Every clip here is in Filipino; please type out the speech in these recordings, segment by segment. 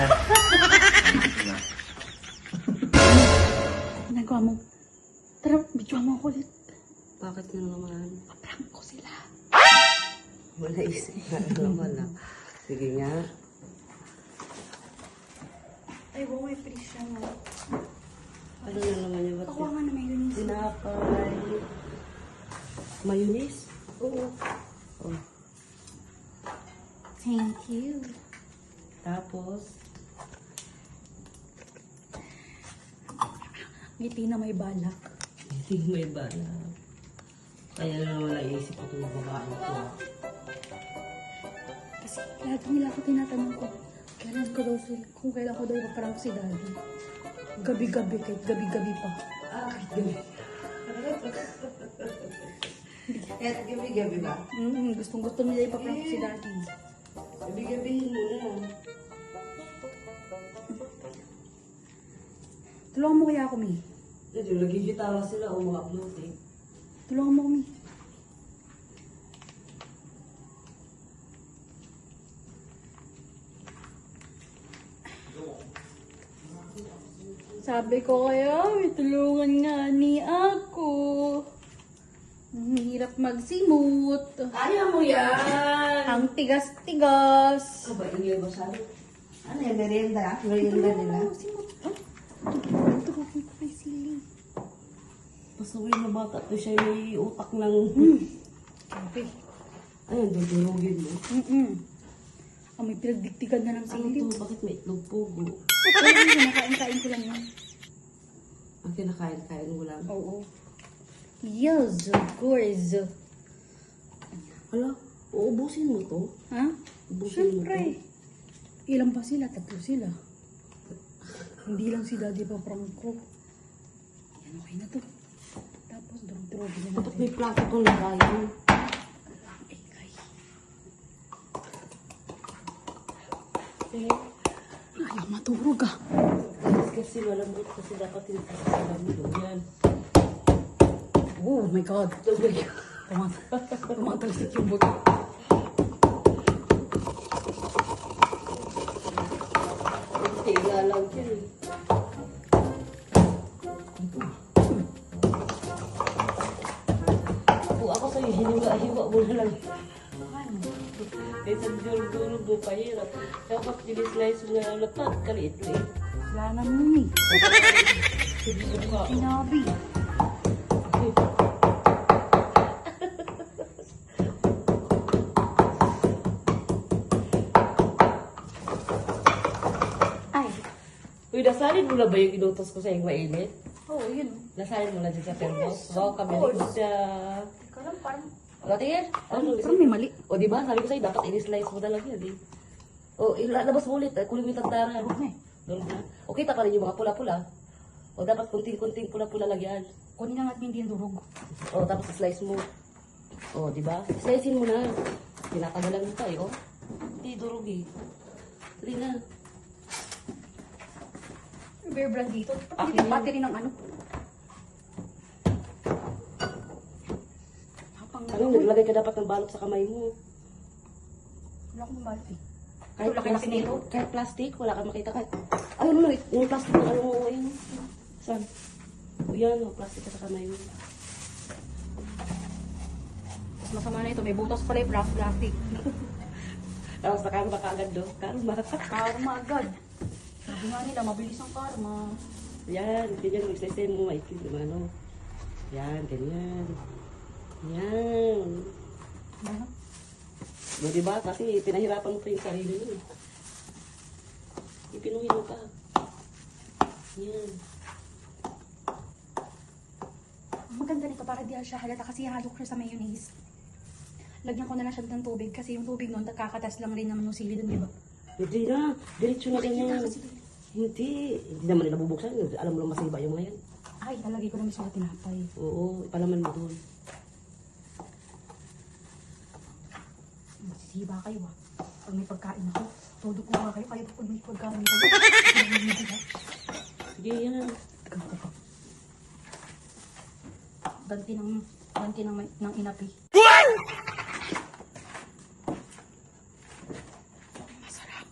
Sila. Ginagawa mo. Tara, video mo ako ulit. Bakit na naman? Prank ko sila. Wala isip na naman ah. Sige nga. Ay, wow, may free siya nga. Ano na naman yung Pakuha nga na may lunis. Tinapay. Mayonnaise? Oo. Oh. Thank you. Tapos, Ngiti na may balak. hindi may bala. Kaya na naman naisip ko itong babae ko. Kasi lagi nila ako tinatanong ko, kailan ko daw sila, kung kailan ko daw ipaprank si daddy. Gabi-gabi, kahit gabi-gabi pa. Ah, gabi. Kaya gabi-gabi ba? Mm, gustong gusto nila ipaprank si daddy. Gabi-gabihin mo na. Tulungan mo kaya ako, Mi. Medyo nagigitara sila o mga upload eh. Tulungan mo, Mi. Sabi ko may tulungan nga ni ako. Ang hirap magsimut. Kaya mo yan! Ang tigas-tigas. Ano ba, ingay ba sabi? Ano yung merienda? Merienda nila? Oh, simut. Oh, tulungan ko kay Silly. Pasaway na bata to siya may utak ng... Okay. Ayun, dudurugin mo. Mm-mm. Ah, may pinagdiktikan na ng Ano Silly. to? Bakit may itlog pugo? Ayun, kinakain-kain ko lang yan. Ang kinakain-kain mo lang. Oo. Yes, of course. Hala, uubusin mo to? Ha? Ubusin mo Siyempre. Ilan ba sila? Tatlo sila. Hindi lang si daddy pa prank ko. Yan, okay na to. Tapos, durog-durogin na Dapat may plato kang lagayan. Eh, Ayaw maturog ah. kasi malambot kasi dapat yung kasasalamdo. Yan. Oh my God. Tumatalsik yung buto. Hindi, ilalang yun eh. Mo na lang. Kaysa durog-durog mo pa hirap. Dapat dinislice mo na lapat, kaliit-liit. Wala na muna eh. Subuka. Sinabi. Uy, nasalin mo na ba yung inutos ko sa yung mainit? Oo, oh, yun. Nasalin mo na dyan sa thermos? Wow, kami siya. Ikaw lang parang... O, tingin. Ano, Parang may mali. O, di ba? Sabi ko sa'yo, dapat i-slice mo na lang yan, eh. O, ilalabas mo ulit. eh, mo yung tagtara. Durog na eh. O, kita pa rin yung mga pula-pula. O, dapat kunting-kunting pula-pula lang yan. Kunin na natin hindi yung durog. O, tapos slice mo. O, di ba? Slicein mo na. Tinatagalan mo pa, eh, o. Hindi durog, eh. Dali na. Bear brand dito. Pati yun. battery ng ano. Ano, naglagay ka dapat ng balot sa kamay mo. Wala akong balot eh. Kahit Ito, laki-laki nito. kahit plastic, wala kang makita kahit... Ayun, ano, yung plastic na ano mo, ayun. Saan? O yan, o, plastic ka sa kamay mo. Mas masama na ito. May butas pala yung plastic. Tapos nakarma ka agad do. Karma. Karma agad. Sabi nga nila, mabilis ang karma. Yan, ganyan, magsasay mo, maikli, ano. Yan, ganyan. Yan. Ano? O, diba? Kasi pinahirapan mo pa yung sarili mo. Ipinuhin mo pa. Yan. Maganda nito para di siya halata kasi halo ko siya sa mayonnaise. Lagyan ko na lang siya ng tubig kasi yung tubig nun, nagkakatas lang rin naman yung sili dun, di ba? Hindi na. Diretso na ganyan. Hindi. Hindi naman nila bubuksan. Alam mo lang masiba yung mga yan. Ay, lalagay ko na mismo tinapay. Oo, ipalaman mo doon. Masisiba kayo ah. Pag may pagkain ako, todo ko nga kayo. Kaya pag may pagkain kayo. Sige, yan. Ganti ng, ganti ng, ng inapi. Masarap.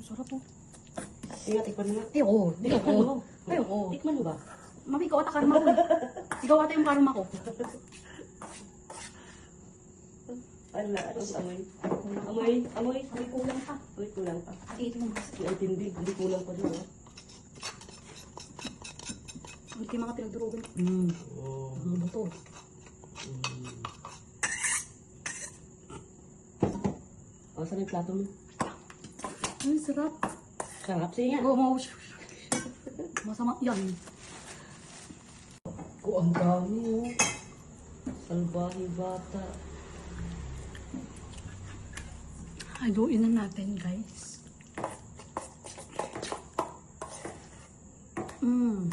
Masarap po. Sige nga, tikman mo nga. Ay, oo. Tikman mo. Oo. Tikman mo ba? Mami, ikaw ata karma ko. Ikaw ata yung karma ko. Ano, ano sa amoy? Amoy, amoy. May kulang pa. Amoy, kulang pa. Ito yung kasi. Ang tindi, hindi kulang pa din. ah. Ito yung mga pinagdurugan. Mm. Mga buto. O, saan yung plato mo? Ay, sarap. Sarap siya. Oo, mau. Masama yan. Oh, ang dami oh. Salbahe bata. Haluin na natin, guys. Mmm.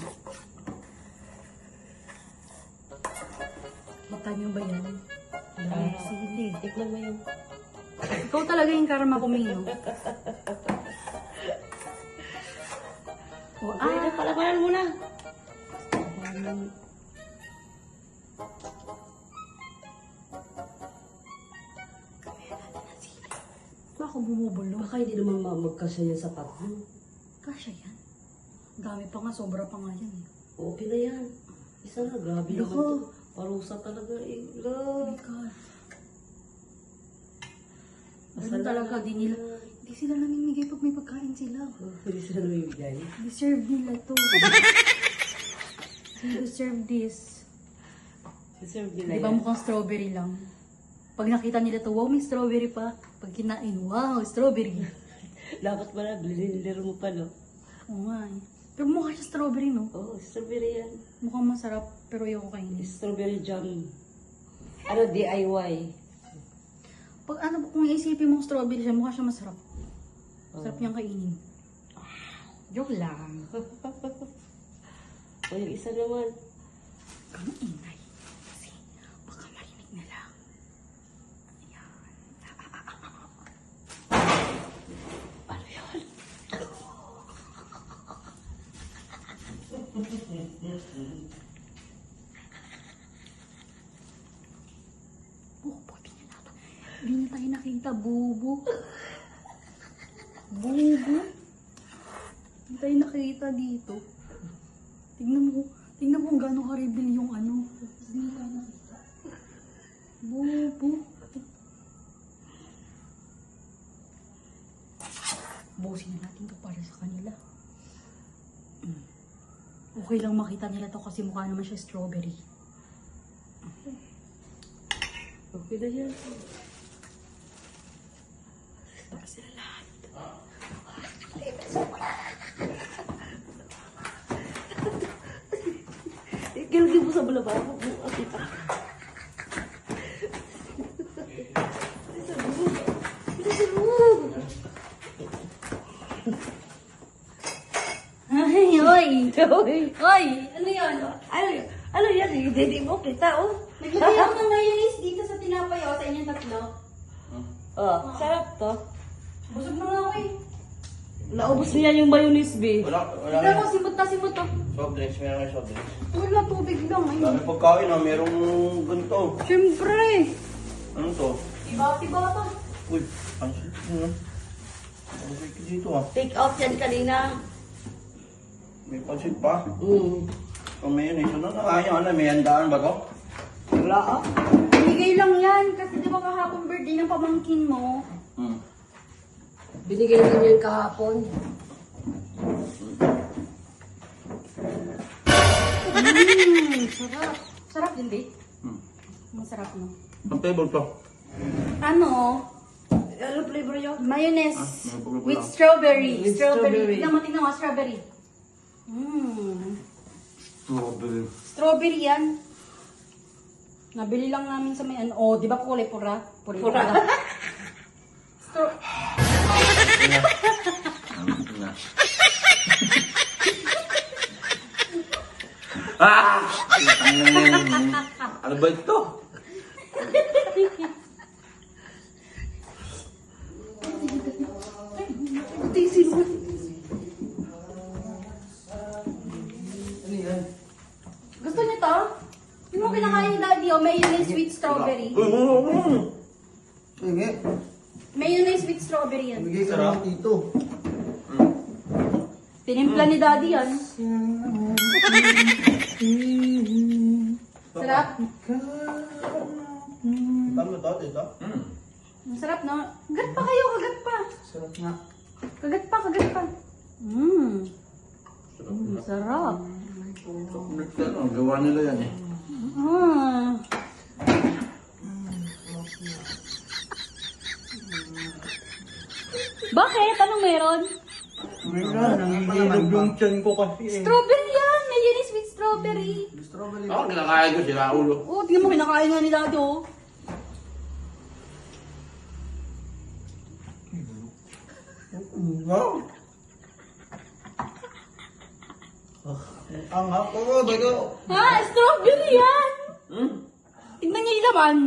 Kita niyo ba yan? Ah. sili. Tikman mo yun. Ikaw talaga yung karma ko, Mino. O, Ay, ah, palabanan mo na. ako Baka hindi naman ma- magkasya yan sa pag mo. Kasya yan. Dami pa nga, sobra pa nga yan eh. Okay na yan. Isa na, grabe Loko. naman to. Parusa talaga eh. Oh Love. my God. Ganun talaga, di nila, di sila namimigay pag may pagkain sila. Oh, Hindi sila namibigay. Deserve nila to. They deserve this. Deserve nila Di ba yan. mukhang strawberry lang? Pag nakita nila to, wow, may strawberry pa. Pag kinain, wow, strawberry. Dapat pala, bilinilero mo pa, no? Oo nga eh. Pero mukha siya strawberry, no? Oo, oh, strawberry yan. Mukhang masarap, pero ayoko kainin. Strawberry jam. Ano, DIY. Pag ano, kung isipin mong strawberry siya, mukha siya masarap. Sarap Oo. niyang kainin. Joke lang. O, yung isa naman. Kang ingay. Kasi baka marinig nila. Ayan. Ano yun? Oh, buti niya na. Hindi na tayo nakita, bubo. Bubo. Hindi tayo nakita dito. Tingnan mo, tingnan mo kung gano'ng ka-reveal yung ano. Bubo. Busin na natin to para sa kanila. Mm. Okay lang makita nila to kasi mukha naman siya strawberry. Okay na yan. Para sila lahat. Gilgil mo sa balababo mo. Ay, oy! Oy! Ano yan? Ano, ano yan? Hindi di mo kita, oh. Naglagay ako ng mayonnaise dito sa tinapay o sa inyong tatlo. Oh, sarap to. Busog na nga ako eh. Naubos niya yung mayonnaise, be. Wala, wala mo, na. simot na simot to. Soft drinks, meron kayo soft drinks. Wala, tubig lang. Ay, Dami pagkain ah, merong ganito. Siyempre. Ano to? Iba-iba to. Uy, pansit. Ano? Ano ka dito ah? Take out yan kanina. May pansit pa. Mm. Kung may yun, ano na yun? Ano, may handaan ba to? Wala, ah. Binigay lang yan. Kasi di ba kahapon birthday ng pamangkin mo? Hmm. Binigay niya yung kahapon. Mmm, sarap. Sarap din, di? Hmm. Masarap, no? Ang table to. Ano? Ano flavor yun? Mayonnaise Ah, may with strawberry. With strawberry. strawberry. Tignan mo, tignan mo, strawberry. Mmm. Strawberry. Strawberry yan. Nabili lang namin sa may ano. Oh, di ba kulay pura? Pura. Pura. Ah! Ano ba ito? Tisin mo. Ano yan? Gusto niyo to? Yung mo kinakain ni Daddy, oh, mayonnaise with strawberry. Uy, uy, uy. Sige, Mayonnaise with strawberry yan. bigay ka Sarap. dito. Tinimpla ni daddy yan. Sarap. Tama to, tito? Ang sarap, no? Kagat pa kayo, kagat pa. Sarap nga. Kagat pa, kagat pa. Mmm. Ang sarap. Chocolate yan, oh. Gawa nila yan eh. Ah. Bakit? Anong meron? Wala, nangihilog yung tiyan ko kasi eh. Strawberry strawberry. Strawberry. Ako, kinakain ko sila ulo. Oh, tingnan mo, kinakain nga ni Daddy, oh. Wow! Ang hap ko, bago. Ha? Strawberry yan! Hmm? Tingnan niyo yung laman.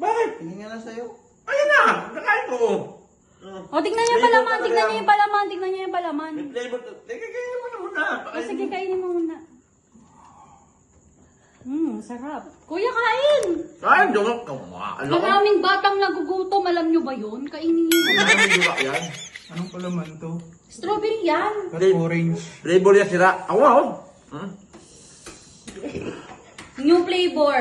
Bakit? Tingin nga na sa'yo. Ayun na! Nakain ko! O, Oh, tingnan niyo yung palaman, tingnan niyo yung palaman, tingnan niyo yung palaman. May flavor to. Teka, kainin mo na muna. O, sige, kainin mo muna. Hmm, sarap. Kuya, kain! Kain, doon ka. Ano ka? Maraming batang nagugutom, alam niyo ba yun? Kainin niyo. Ano yung yan? Anong palaman to? Strawberry yan. At orange. Flavor yan sila. Ako ako. Hmm? New flavor.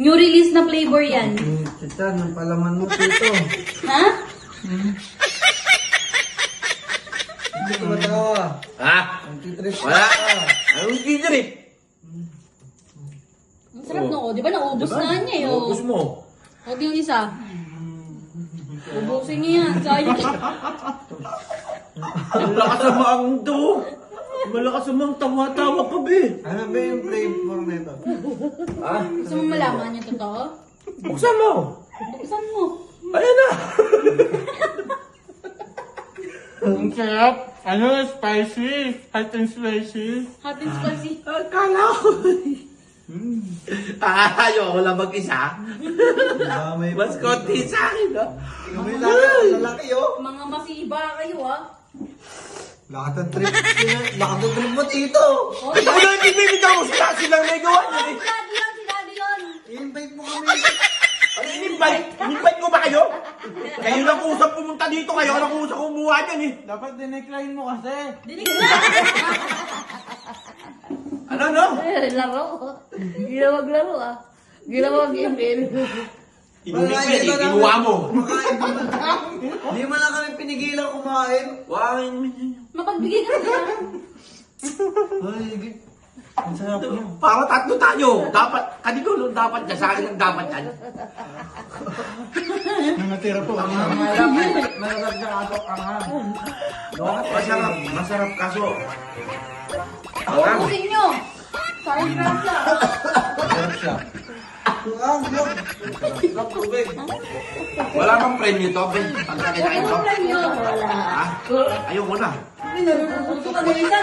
New release na flavor yan. Hmm, tita, anong palaman mo dito? Ha? Hindi ko matawa. Ha? Ang titrip Wala. Anong kitrip? Ang sarap no, di ba? Naubos na niya eh. Oh. Ubus mo. O, di yung isa. Ubusin niya yan. Sayang. Ang lakas sa maang to. Malakas sa maang tawa-tawa ka, be. Ano ba yung flavor nito? Ha? Gusto mo malaman yung totoo? Buksan mo. Buksan mo. Ayan na. Ang sarap! Ano? Spicy! Hot and spicy! Hot and spicy. Akala ko. Ah, ayoko lang mag-isa. Damay Mas konti sa akin, no? May laki, lalaki oh! Mga masiba kayo ah. Lakat ng trip. Lakat ng trip mo dito! O, Ito na yung bibitaw ko sila. Silang may gawa niya eh. daddy yan. I-invite mo kami! Ano, in-invite? In-invite ko ba kayo? Kayo lang usap pumunta dito. Kayo lang usap kumuha dyan eh. Dapat dinecline mo kasi! Dinig na. Ano, no? Eh, laro. Ginawag laro ah. Ginawag email. Inumigil, eh. Kinuha mo. Kumakain mo na Hindi mo na kami pinigilan kumain! Wangin mo Mapagbigay ka na. Ay, gi- ang sarap mo. Para tatlo tayo. Dapat, kanino dapat ka sa akin ang dapat yan. Nangatira po. Ang na ato ang hang. Masarap, masarap kaso. Ubusin nyo. Sarap siya. Ang yun. Sarap tubig. Wala bang premyo to, Ben? Pagka kinain to? Nyo. Ha? Na. Nagugusto ka na isa,